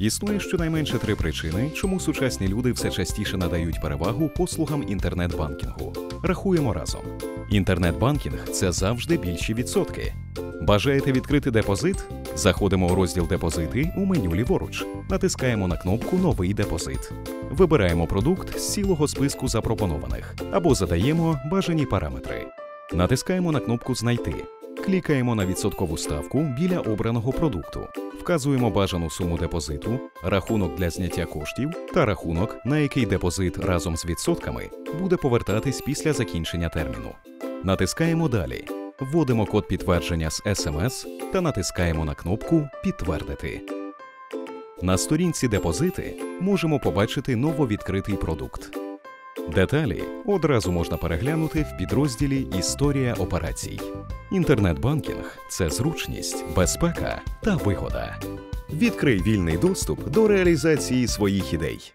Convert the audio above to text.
Існує щонайменше три причини, чому сучасні люди все частіше надають перевагу послугам інтернет-банкінгу. Рахуємо разом. Інтернет-банкінг це завжди більші відсотки. Бажаєте відкрити депозит? Заходимо у розділ Депозити у меню ліворуч. Натискаємо на кнопку Новий депозит. Вибираємо продукт з цілого списку запропонованих або задаємо бажані параметри. Натискаємо на кнопку Знайти. Клікаємо на відсоткову ставку біля обраного продукту. Вказуємо бажану суму депозиту, рахунок для зняття коштів та рахунок, на який депозит разом з відсотками буде повертатись після закінчення терміну. Натискаємо Далі. Вводимо код підтвердження з SMS та натискаємо на кнопку Підтвердити. На сторінці Депозити можемо побачити нововідкритий продукт. Деталі одразу можна переглянути в підрозділі Історія операцій. Інтернет-банкінг це зручність, безпека та вигода. Відкрий вільний доступ до реалізації своїх ідей.